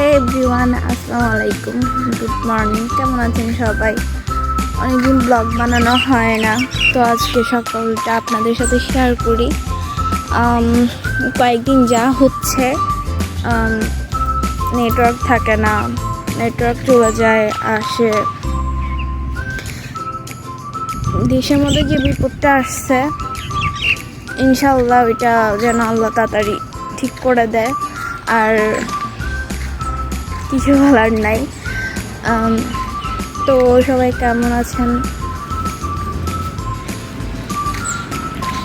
Everyone আসসালামু আলাইকুম good morning কেমন আছেন সবাই? অনেকদিন ব্লগ বানানো হয় না, তো আজকে সকালটা আপনাদের সাথে শেয়ার করি। কয়েকদিন যা হচ্ছে নেটওয়ার্ক থাকে না নেটওয়ার্ক চলে যায়, আসে। দেশের মধ্যে যে বিপদটা আসছে ইনশাল্লাহ ওইটা যেন আল্লাহ তাড়াতাড়ি ঠিক করে দেয়। আর কিছু বলার নাই। তো সবাই কেমন আছেন?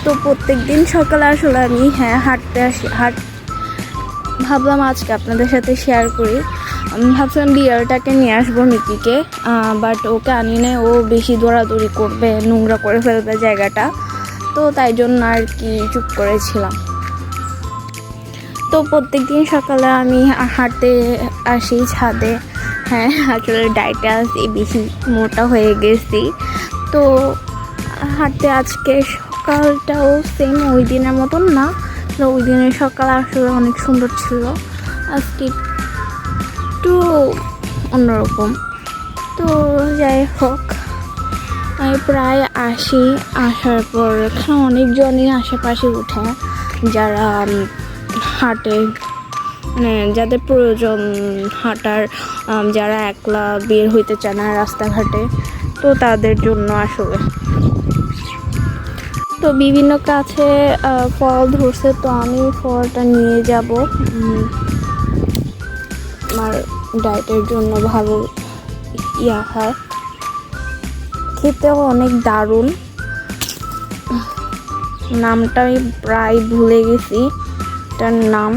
তো প্রত্যেক দিন সকালে আসলে আমি হ্যাঁ হাঁটতে আসি, হাঁট, ভাবলাম আজকে আপনাদের সাথে শেয়ার করি। ভাবছিলাম বিয়ারটাকে নিয়ে আসব মিকিকে বাট ওকে আনি নাই, ও বেশি দৌড়াদৌড়ি করবে, নোংরা করে ফেলবে জায়গাটা। তো তাই জন্য আর কি চুপ করেছিলাম। তো প্রত্যেক দিন সকালে আমি হাঁটতে আসি ছাদে। হ্যাঁ আসলে ডায়েটে আসি বেশি মোটা হয়ে গেছি। তো হাঁটতে আজকে সকালটাও সেম ওই দিনের মতন না। তো ওই দিনের সকাল আসলে অনেক সুন্দর ছিল। আজকে একটু অন্যরকম। তো যাই হোক, আমি প্রায় আসি। আসার পর এখানে অনেকজনই আশেপাশে উঠে, যারা হাঁটে। মানে যাদের প্রয়োজন হাঁটার যারা একলা বের হইতে চায় না রাস্তাঘাটে, তো তাদের জন্য আসলে। তো বিভিন্ন কাছে ফল ধরছে, তো আমি ফলটা নিয়ে যাব। আমার ডায়েটের জন্য ভালো ইয়া হয়। খেতেও অনেক দারুণ। নামটা আমি প্রায় ভুলে গেছি। এটার নাম।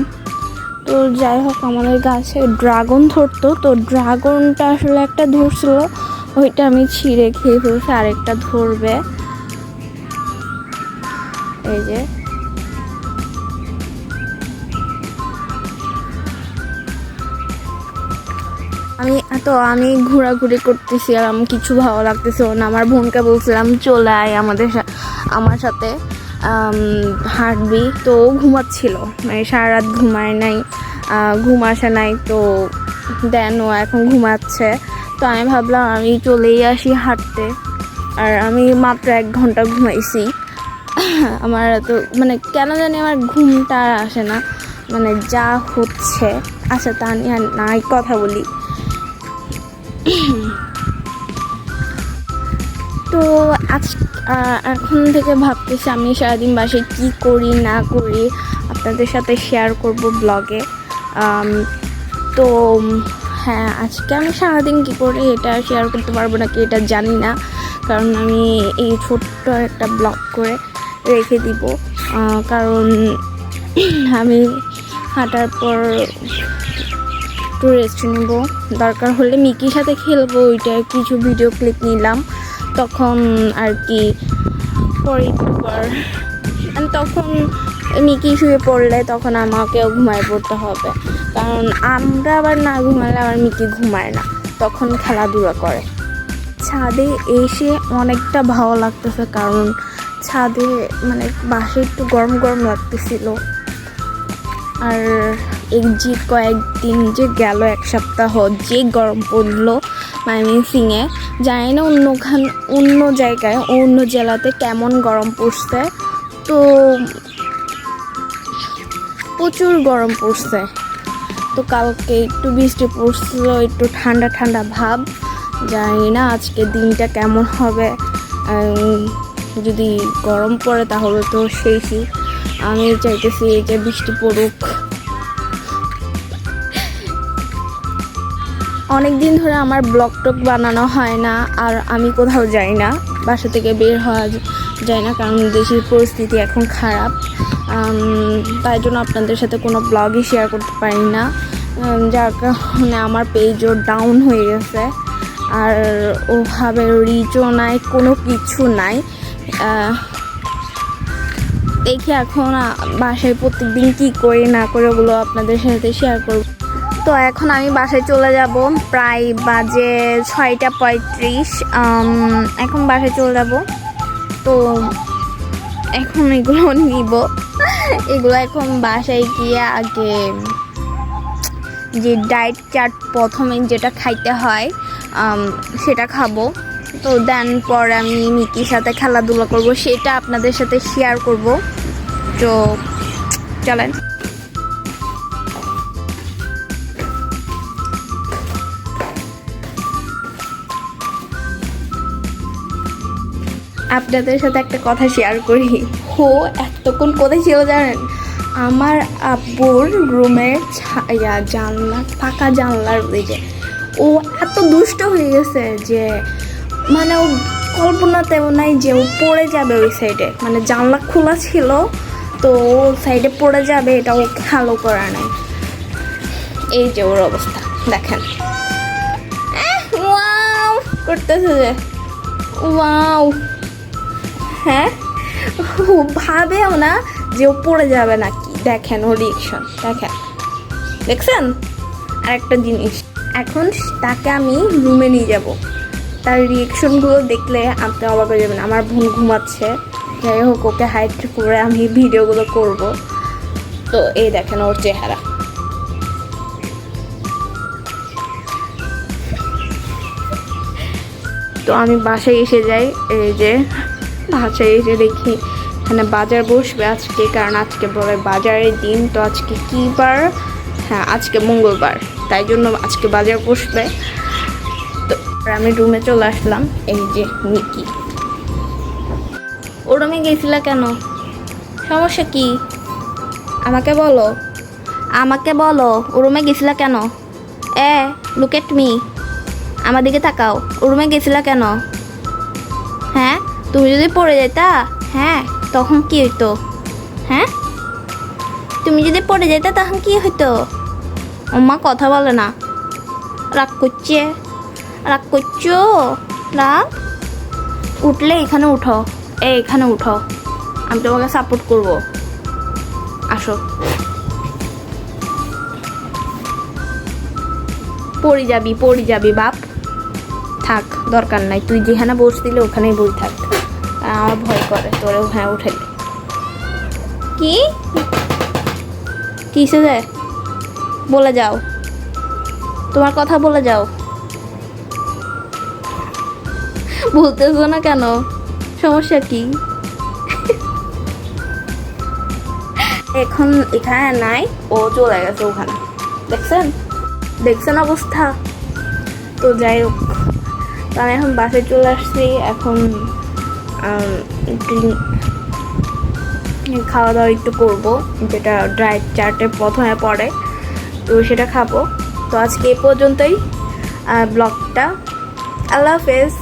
তো যাই হোক, আমাদের গাছে ড্রাগন ধরতো। তো ড্রাগনটা আসলে একটা ধরছিল, ওইটা আমি ছিঁড়ে খেয়ে ফেলছি, আরেকটা ধরবে। এই যে। আমি তো আমি ঘোরাঘুরি করতেছি আর আমার কিছু ভালো লাগতেছিল না। আমার বোনকে বলছিলাম, চলে আয় আমাদের আমার সাথে। হাঁটবি তো ঘুমাচ্ছিল। মানে সারা রাত ঘুমায় নাই ঘুম আসে নাই, তো দেন ও এখন ঘুমাচ্ছে। তো আমি ভাবলাম আমি চলেই আসি হাঁটতে। আর আমি মাত্র এক ঘণ্টা ঘুমাইছি। আমার তো মানে কেন জানি আমার ঘুমটা আসে না। মানে যা হচ্ছে আচ্ছা তা নিয়ে নাই কথা বলি। তো আজ এখন থেকে ভাবতেছি আমি সারাদিন বাসায় কি করি, না করি, আপনাদের সাথে শেয়ার করব ব্লগে তো হ্যাঁ আজকে আমি সারাদিন কী করি এটা শেয়ার করতে পারব নাকি এটা জানি না, কারণ আমি এই ছোট্ট একটা ব্লগ করে রেখে দিব। কারণ আমি হাঁটার পর একটু রেস্ট নেব। দরকার হলে মিকির সাথে খেলব ওইটা কিছু ভিডিও ক্লিপ নিলাম। তখন আর কি পরে পর তখন মিকি শুয়ে পড়লে তখন আমাকেও ঘুমায় পড়তে হবে। কারণ আমরা আবার না ঘুমালে আবার মিকি ঘুমায় না। তখন খেলাধুলা করে। ছাদে এসে অনেকটা ভালো লাগতেছে কারণ ছাদে মানে বাসে একটু গরম গরম লাগতেছিল। আর এই যে কয়েকদিন যে গেল এক সপ্তাহ যে গরম পড়ল ময়মনসিংয়ে জানি না অন্যখান অন্য জায়গায় অন্য জেলাতে কেমন গরম পড়ছে। তো প্রচুর গরম পড়ছে। তো কালকে একটু বৃষ্টি পড়ছিল, একটু ঠান্ডা ঠান্ডা ভাব। জানি না আজকে দিনটা কেমন হবে। যদি গরম পড়ে তাহলে তো শেষই আমি চাইতেছি যে বৃষ্টি পড়ুক। অনেক দিন ধরে আমার ব্লগ টক বানানো হয় না, আর আমি কোথাও যাই না। বাসা থেকে বের হওয়া যায় না, কারণ দেশের পরিস্থিতি এখন খারাপ। তাই জন্য আপনাদের সাথে কোনো ব্লগই শেয়ার করতে পারি না। যার কারণে আমার পেজও ডাউন হয়ে গেছে, আর ওভাবে রিচও নাই, কোনো কিছু নাই। দেখি এখন বাসায় প্রত্যেকদিন কী করে না করে ওগুলো আপনাদের সাথে শেয়ার করব। তো এখন আমি বাসায় চলে যাব। প্রায় বাজে ছয়টা পঁয়ত্রিশ এখন বাসায় চলে যাব। তো এখন এগুলো নিব। এগুলো এখন বাসায় গিয়ে আগে যে ডায়েট চার্ট প্রথমে যেটা খাইতে হয় সেটা খাব। তো দেন পর আমি মিকির সাথে খেলাধুলা করব, সেটা আপনাদের সাথে শেয়ার করব। তো চলেন। আপনাদের সাথে একটা কথা শেয়ার করি। হো, এতক্ষণ কোথায় ছিল জানেন? আমার আব্বুর রুমের ছায়া জানলা, ফাঁকা জানলার দিকে। ও এত দুষ্ট হয়ে গেছে যে মানে ও কল্পনাতেও নাই যে ও পড়ে যাবে ওই সাইডে মানে জানলা খোলা ছিল, তো ও সাইডে পড়ে যাবে, এটা ও খেয়ালও করা নাই। এই যে ওর অবস্থা, দেখেন। করতেছে যে, ওয়াও। হ্যাঁ? ও ভাবেও না যে ও পড়ে যাবে নাকি। দেখেন ও রিয়েকশন দেখেন। দেখছেন? আর একটা জিনিস, এখন তাকে আমি রুমে নিয়ে যাব। তার রিয়েকশনগুলো দেখলে আপনি অবাক হয়ে যাবেন। আমার বোন ঘুমাচ্ছে। যাই হোক, ওকে হাইট করে আমি ভিডিওগুলো করব। তো এই দেখেন ওর চেহারা। তো আমি বাসায় এসে যাই, এই যে বাসায় এসে দেখি এখানে বাজার বসবে আজকে কারণ আজকে বলে বাজারের দিন তো আজকে কী বার? হ্যাঁ আজকে মঙ্গলবার তাই জন্য আজকে বাজার বসবে। তো আমি রুমে চলে আসলাম এই যে মিকি ও রুমে গেছিলা কেন? সমস্যা কি? আমাকে বলো। আমাকে বলো ও রুমে গেছিলা কেন? এ লুক এট মি আমার দিকে তাকাও ও রুমে গেছিলা কেন? হ্যাঁ? তুমি যদি পড়ে যেতা হ্যাঁ তখন কি হইতো? হ্যাঁ? তুমি যদি পড়ে যেতা, তখন কি হইতো? ওমা কথা বলে না। রাগ করছে। রাগ করছ? রাগ? উঠলে এখানে উঠো। এ, এখানে উঠো। আমি তোমাকে সাপোর্ট করব। আসো। পড়ে যাবি পড়ে যাবি, বাপ। থাক, দরকার নাই। তুই যেখানে বসছিলে ওখানেই বই থাক। আমার ভয় করে। তোরে ওখানে উঠে কি? কিসে যায় বলে যাও। তোমার কথা বলে যাও। বলতেছো না কেন? সমস্যা কি? এখন এখানে নাই ও চলে গেছে ওখানে। দেখছেন? দেখছেন অবস্থা? তো যাই হোক তো আমি এখন বাসে চলে আসছি এখন খাওয়া দাওয়া একটু করব, যেটা ড্রাই চার্টে প্রথমে পড়ে, তো সেটা খাব। তো আজকে এ পর্যন্তই ব্লগটা আল্লাহ হাফেজ।